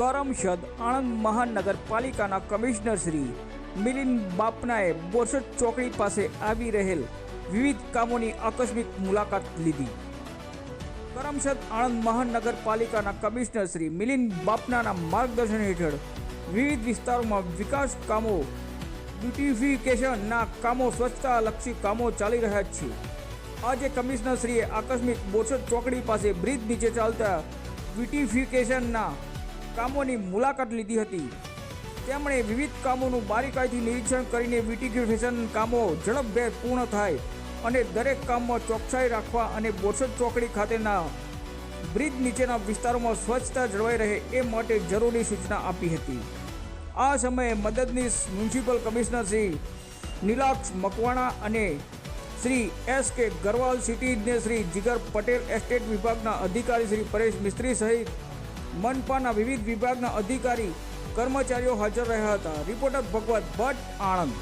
કરમસદ આણંદ મહાનગરપાલિકાના કમિશનર શ્રી મિલિંદ બાપનાએ બોરસદ ચોકડી પાસે આવી રહેલ વિવિધ કામોની આકસ્મિક મુલાકાત લીધી. કરમસદ આણંદ મહાનગરપાલિકાના કમિશનર શ્રી મિલિંદ બાપનાના માર્ગદર્શન હેઠળ વિવિધ વિસ્તારોમાં વિકાસ કામો, બ્યુટિફિકેશનના કામો, સ્વચ્છતાલક્ષી કામો ચાલી રહ્યા છે. આજે કમિશનરશ્રીએ આકસ્મિક બોરસદ ચોકડી પાસે બ્રિજ નીચે ચાલતા બ્યુટિફિકેશનના કામોની મુલાકાત લીધી હતી. તેમણે વિવિધ કામોનું બારીકાઈથી નિરીક્ષણ કરીને બ્યુટિફિકેશન કામો ઝડપભેર પૂર્ણ થાય અને દરેક કામમાં ચોકસાઈ રાખવા અને બોરસદ ચોકડી ખાતેના બ્રિજ નીચેના વિસ્તારોમાં સ્વચ્છતા જળવાઈ રહે એ માટે જરૂરી સૂચના આપી હતી. આ સમયે મદદનીશ મ્યુનિસિપલ કમિશનર શ્રી નીલાક્ષ મકવાણા અને શ્રી એસ કે ગરવાલ સિટીને શ્રી જીગર પટેલ એસ્ટેટ વિભાગના અધિકારી શ્રી પરેશ મિસ્ત્રી સહિત મનપાના વિવિધ વિભાગના અધિકારી કર્મચારીઓ હાજર રહ્યા હતા. રિપોર્ટર ભગવત ભટ્ટ આણંદ.